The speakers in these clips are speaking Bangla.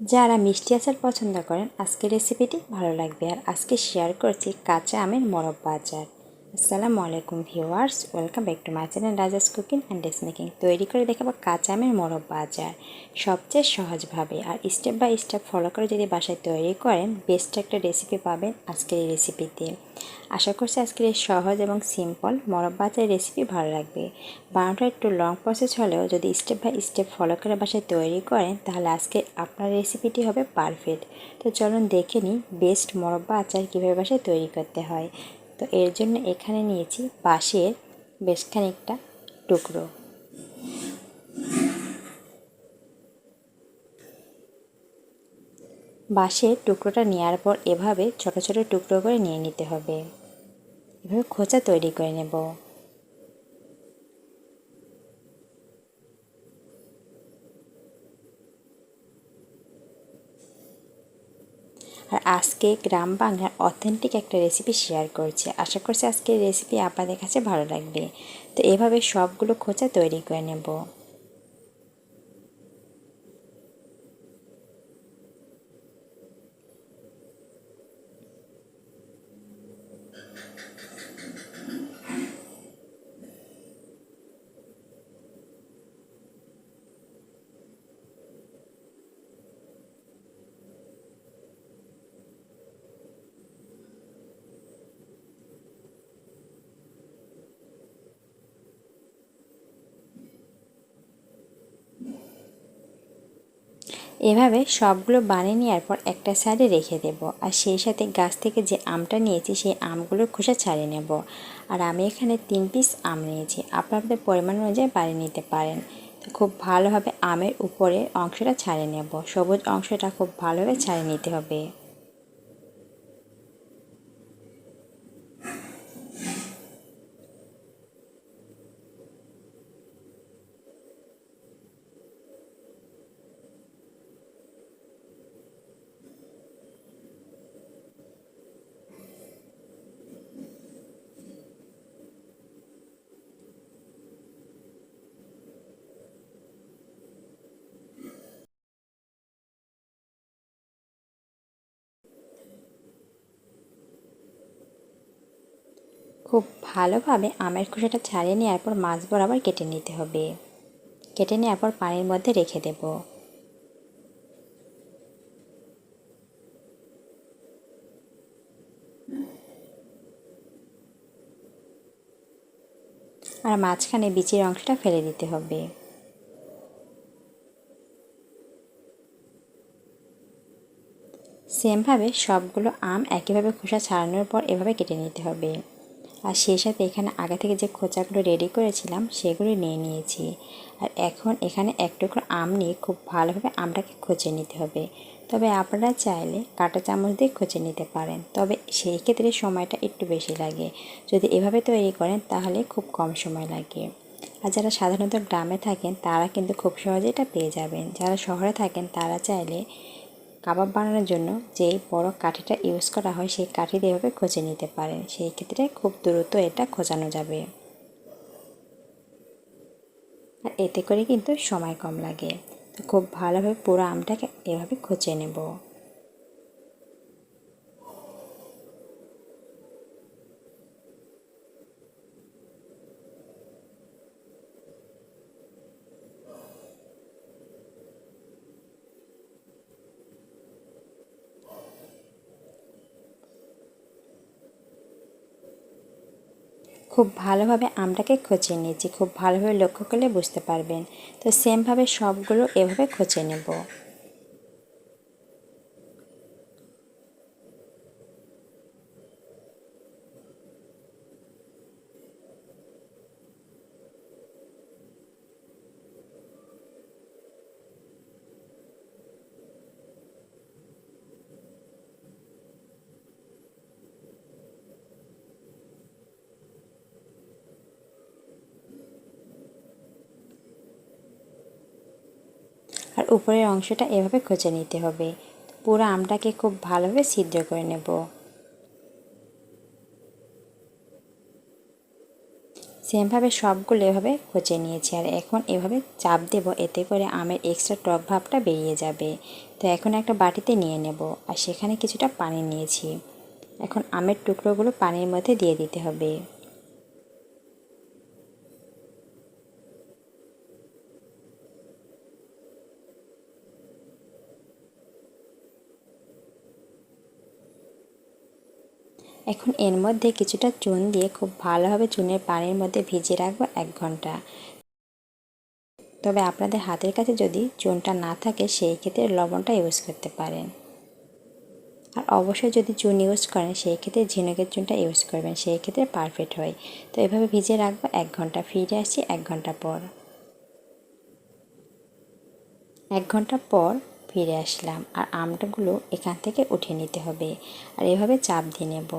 যারা মিষ্টি আচার পছন্দ করেন, আজকের রেসিপিটি ভালো লাগবে। আর আজকে শেয়ার করছি কাঁচা আমের মরব্বা আচার আসসালামু আলাইকুম viewers, welcome back to my channel Raja's cooking and dress making. তৈরি করে দেখাবো কাঁচা আমের মরব্বা আচার সবচেয়ে সহজভাবে আর স্টেপ বাই স্টেপ ফলো করে যদি বাসায় তৈরি করেন বেস্ট একটা রেসিপি পাবেন আজকের এই রেসিপিতে আশা করছি আজকের এই সহজ এবং সিম্পল মরব্বা আচারের রেসিপি ভালো লাগবে। বানানোটা একটু লং প্রসেস হলেও যদি স্টেপ বাই স্টেপ ফলো করে বাসায় তৈরি করেন, তাহলে আজকে আপনার রেসিপিটি হবে পারফেক্ট তো চলুন দেখে নিই বেস্ট মরব্বা আচার কীভাবে বাসায় তৈরি করতে হয়। তো এর জন্য এখানে নিয়েছি বাঁশের বেশ খানিকটা টুকরো। বাঁশের টুকরোটা নেওয়ার পর এভাবে ছোট ছোট টুকরো করে নিয়ে নিতে হবে। এভাবে খোঁচা তৈরি করে নেব। আর আজকে গ্রাম বাংলার অথেন্টিক একটা রেসিপি শেয়ার করছি। আশা করছি আজকের রেসিপি আপনাদের কাছে ভালো লাগবে। তো এভাবে সবগুলো খোঁচা তৈরি করে নেব। এভাবে সবগুলো বানিয়ে নেওয়ার পর একটা সাইডে রেখে দেব। আর সেই সাথে গাছ থেকে যে আমটা নিয়েছি, সেই আমগুলোর খোসা ছাড়িয়ে নেব। আর আমি এখানে তিন পিস আম নিয়েছি। আপনাদের পরিমাণ অনুযায়ী বাড়িয়ে নিতে পারেন। খুব ভালোভাবে আমের উপরে অংশটা ছাড়িয়ে নেব। সবুজ অংশটা খুব ভালোভাবে ছাড়িয়ে নিতে হবে। খুব ভালোভাবে আমের খোসাটা ছাড়িয়ে নেওয়ার পর মাছ বরাবর কেটে নিতে হবে। কেটে নেওয়ার পর পানির মধ্যে রেখে দেব। আর মাঝখানে বিচির অংশটা ফেলে দিতে হবে। সেমভাবে সবগুলো আম একইভাবে খোসা ছাড়ানোর পর এভাবে কেটে নিতে হবে। আর সেই সাথে এখানে আগে থেকে যে খোঁচাগুলো রেডি করেছিলাম, সেগুলো নিয়ে নিয়েছি। আর এখন এখানে এক টুকরো আম নিয়ে খুব ভালোভাবে আমটাকে খোঁচে নিতে হবে। তবে আপনারা চাইলে কাঁটা চামচ দিয়ে খোঁচে নিতে পারেন। তবে সেই ক্ষেত্রে সময়টা একটু বেশি লাগে। যদি এভাবে তৈরি করেন, তাহলে খুব কম সময় লাগে। আর যারা সাধারণত গ্রামে থাকেন, তারা কিন্তু খুব সহজে এটা পেয়ে যাবেন। যারা শহরে থাকেন, তারা চাইলে কাবাব বানানোর জন্য যে বড় কাঠিটা ইউজ করা হয়, সেই কাঠি এভাবে খোঁচে নিতে পারেন সেই ক্ষেত্রে খুব দ্রুত এটা খোঁজানো যাবে। আর এতে করে কিন্তু সময় কম লাগে। তো খুব ভালোভাবে পুরো আমটাকে এভাবে খোঁচে নেব। খুব ভালোভাবে আমটাকে খচিয়ে নিয়েছি। খুব ভালোভাবে লক্ষ্য করলে বুঝতে পারবেন। তো সেমভাবে সবগুলো এভাবে খচিয়ে নেব। আর উপরের অংশটা এভাবে খোঁচে নিতে হবে। পুরো আমটাকে খুব ভালোভাবে সিদ্ধ করে নেব। সেমভাবে সবগুলো এভাবে খচে নিয়েছি আর এখন এভাবে চাপ দেব, এতে করে আমের এক্সট্রা টক ভাবটা বেরিয়ে যাবে। তো এখন একটা বাটিতে নিয়ে নেব আর সেখানে কিছুটা পানি নিয়েছি। এখন আমের টুকরোগুলো পানির মধ্যে দিয়ে দিতে হবে। এখন এর মধ্যে কিছুটা চুন দিয়ে খুব ভালোভাবে চুনের পানির মধ্যে ভিজিয়ে রাখব এক ঘণ্টা। তবে আপনাদের হাতের কাছে যদি চুনটা না থাকে, সেই ক্ষেত্রে লবণটা ইউজ করতে পারেন। আর অবশ্যই যদি চুন ইউজ করেন, সেই ক্ষেত্রে ঝিনুকের চুনটা ইউজ করবেন, সেই ক্ষেত্রে পারফেক্ট হয়। তো এভাবে ভিজিয়ে রাখব এক ঘণ্টা, ফিরে আসছি এক ঘণ্টা পর। এক ঘণ্টা পর ফিরে আসলাম আর আমটাগুলো এখান থেকে উঠে নিতে হবে আর এভাবে চাপ দিয়ে নেব।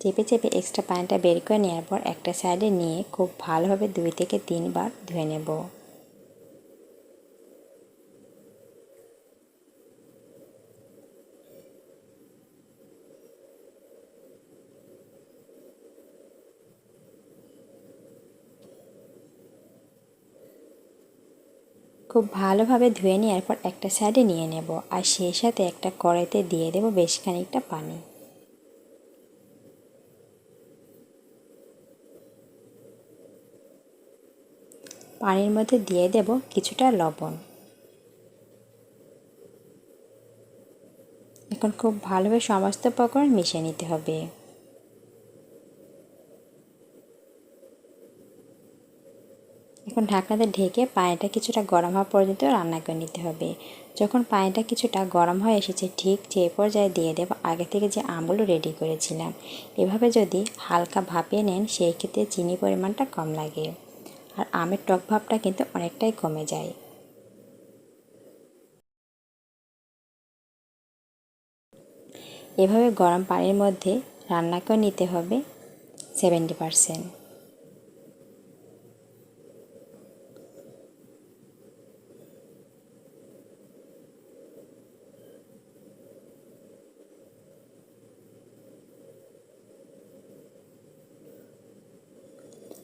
চেপে চেপে এক্সট্রা পানিটা বের করে নেওয়ার পর একটা সাইডে নিয়ে খুব ভালোভাবে দুই থেকে তিনবার ধুয়ে নেব। খুব ভালোভাবে ধুয়ে নেওয়ার পর একটা সাইডে নিয়ে নেব। আর সেই সাথে একটা কড়াইতে দিয়ে দেব বেশ খানিকটা পানি। পানির মধ্যে দিয়ে দেব কিছুটা লবণ। এখন খুব ভালোভাবে সমস্ত উপকরণ মিশিয়ে নিতে হবে। এখন ঢাকনাতে ঢেকে পানিটা কিছুটা গরম হওয়া পর্যন্ত রান্না করে নিতে হবে। যখন পানিটা কিছুটা গরম হয়ে এসেছে, ঠিক যে পর্যায়ে দিয়ে দেবো আগে থেকে যে আমগুলো রেডি করেছিলাম। এভাবে যদি হালকা ভাপিয়ে নেন, সেই ক্ষেত্রে চিনি পরিমাণটা কম লাগে। আর আমের টক ভাবটা কিন্তু অনেকটাই কমে যায়। এভাবে গরম পানির মধ্যে রান্না করে নিতে হবে সেভেন্টি পারসেন্ট।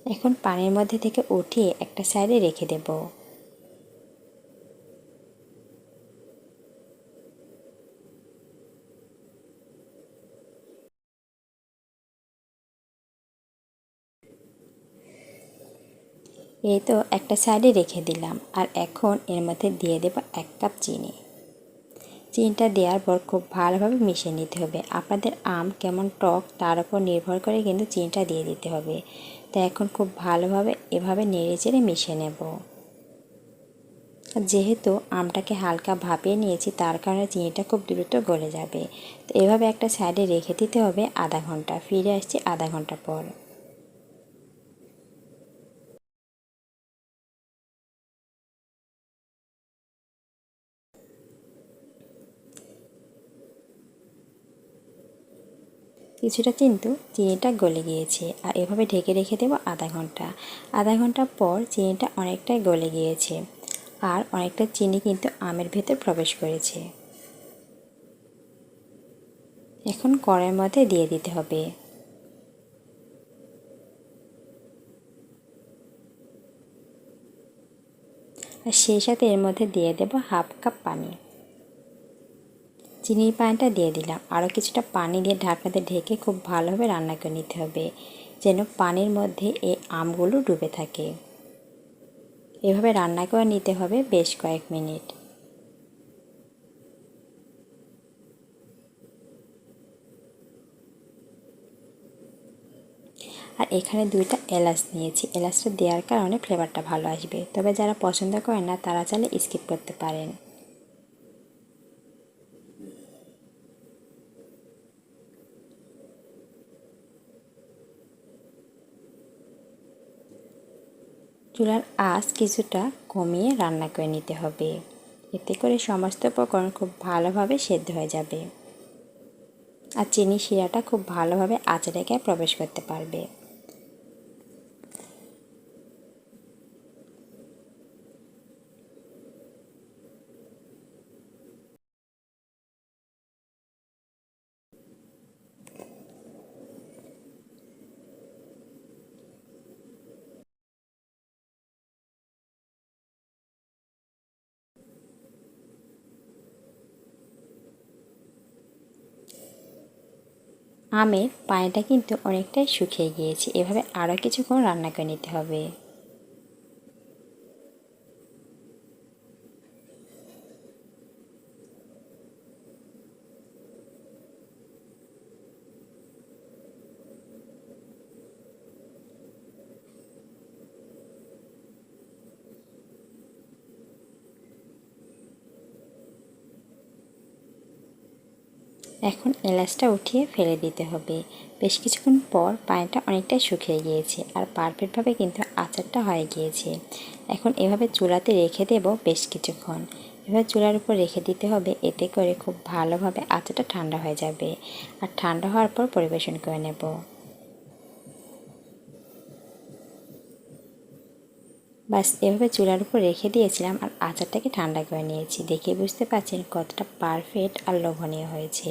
এখন পানির মধ্যে থেকে উঠিয়ে একটা সাইডে রেখে দেব। এই তো একটা সাইডে রেখে দিলাম আর এখন এর মধ্যে দিয়ে দেব এক কাপ চিনি। চিনিটা দেওয়ার পর খুব ভালোভাবে মিশিয়ে নিতে হবে। আপনাদের আম কেমন টক তার উপর নির্ভর করে কিন্তু চিনিটা দিয়ে দিতে হবে। তো এখন খুব ভালোভাবে এভাবে নেড়ে চেড়ে মিশে নেব। যেহেতু আমটাকে হালকা ভাপিয়ে নিয়েছি, তার কারণে চিনিটা খুব দ্রুত গলে যাবে। তো এভাবে একটা সাইডে রেখে দিতে হবে আধা ঘণ্টা। ফিরে আসছি আধা ঘণ্টা পর। কিছুটা কিন্তু চিনিটা গলে গিয়েছে আর এভাবে ঢেকে রেখে দেবো আধা ঘণ্টা। আধা ঘণ্টা পর চিনিটা অনেকটাই গলে গিয়েছে আর অনেকটা চিনি কিন্তু আমের ভেতর প্রবেশ করেছে। এখন কড়াইয়ের মধ্যে দিয়ে দিতে হবে। আর সেই সাথে এর মধ্যে দিয়ে দেব হাফ কাপ পানি। চিনির পানিটা দিয়ে দিলাম। আরও কিছুটা পানি দিয়ে ঢাকনাতে ঢেকে খুব ভালোভাবে রান্না করে নিতে হবে, যেন পানির মধ্যে এই আমগুলো ডুবে থাকে। এভাবে রান্না করে নিতে হবে বেশ কয়েক মিনিট। আর এখানে দুইটা এলাচ নিয়েছি। এলাচটা দেওয়ার কারণে ফ্লেভারটা ভালো আসবে। তবে যারা পছন্দ করেন না, তারা চাইলে স্কিপ করতে পারেন। চুলার আঁচ কিছুটা কমিয়ে রান্না করে নিতে হবে। এতে করে সমস্ত উপকরণ খুব ভালোভাবে সেদ্ধ হয়ে যাবে। আর চিনি শিরাটা খুব ভালোভাবে গায়ে প্রবেশ করতে পারবে। আমের পায়েটা কিন্তু অনেকটাই শুকিয়ে গিয়েছে। এভাবে আরও কিছুক্ষণ রান্না করে নিতে হবে। এখন এলাচটা উঠিয়ে ফেলে দিতে হবে। বেশ কিছুক্ষণ পর পানিটা অনেকটাই শুকিয়ে গিয়েছে আর পারফেক্টভাবে কিন্তু আচারটা হয়ে গিয়েছে। এখন এভাবে চুলাতে রেখে দেব বেশ কিছুক্ষণ। এভাবে চুলার উপর রেখে দিতে হবে, এতে করে খুব ভালোভাবে আচারটা ঠান্ডা হয়ে যাবে। আর ঠান্ডা হওয়ার পর পরিবেশন করে নেব। বাস, এভাবে চুলার উপর রেখে দিয়েছিলাম আর আচারটাকে ঠান্ডা করে নিয়েছি। দেখে বুঝতে পারছেন কতটা পারফেক্ট আর লোভনীয় হয়েছে।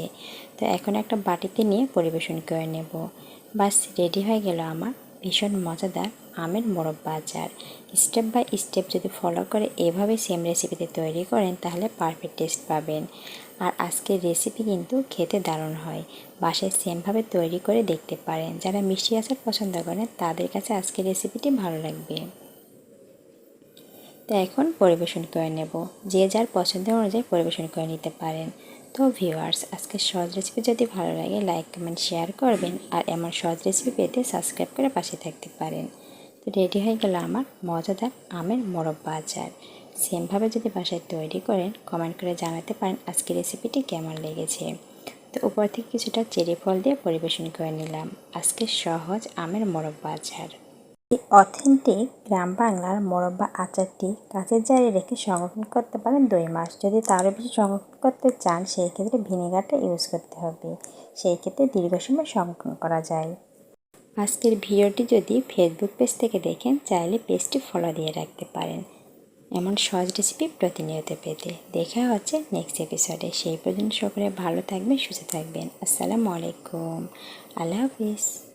তো এখন একটা বাটিতে নিয়ে পরিবেশন করে নেব। বাস রেডি হয়ে গেল আমার ভীষণ মজাদার আমের মোরব্বা আচার। স্টেপ বাই স্টেপ যদি ফলো করে এভাবে সেম রেসিপিতে তৈরি করেন তাহলে পারফেক্ট টেস্ট পাবেন। আর আজকের রেসিপি কিন্তু খেতে দারুণ হয়। বাসায় সেমভাবে তৈরি করে দেখতে পারেন। যারা মিষ্টি আচার পছন্দ করেন তাদের কাছে আজকের রেসিপিটি ভালো লাগবে। তো এখন পরিবেশন করে নেব। যে যার পছন্দের অনুযায়ী পরিবেশন করে নিতে পারেন। তো ভিউয়ার্স আজকের সহজ রেসিপি যদি ভালো লাগে লাইক কমেন্ট শেয়ার করবেন। আর এমন সহজ রেসিপি পেতে সাবস্ক্রাইব করে পাশে থাকতে পারেন। তো রেডি হয়ে গেল আমার মজাদার আমের মোরব্বা আচার সেমভাবে যদি বাসায় তৈরি করেন কমেন্ট করে জানাতে পারেন আজকের রেসিপিটি কেমন লেগেছে। তো উপর থেকে কিছুটা চেরি ফল দিয়ে পরিবেশন করে নিলাম। আজকে সহজ আমের মোরব্বা আচার অথেন্টিক গ্রাম বাংলার মোরব্বা আচারটি কাঁচের জারে রেখে সংরক্ষণ করতে পারেন দুই মাস। যদি তারও বেশি সংরক্ষণ করতে চান, সেই ক্ষেত্রে ভিনেগারটা ইউজ করতে হবে। সেই ক্ষেত্রে দীর্ঘ সময় সংরক্ষণ করা যায়। আজকের ভিডিওটি যদি ফেসবুক পেজ থেকে দেখেন, চাইলে পেজটি ফলো দিয়ে রাখতে পারেন। এমন সহজ রেসিপি প্রতিনিয়ত পেতে। দেখা হচ্ছে নেক্সট এপিসোডে সেই পর্যন্ত সকলে ভালো থাকবেন, সুস্থ থাকবেন। আসসালামু আলাইকুম। আল্লাহ হাফিজ।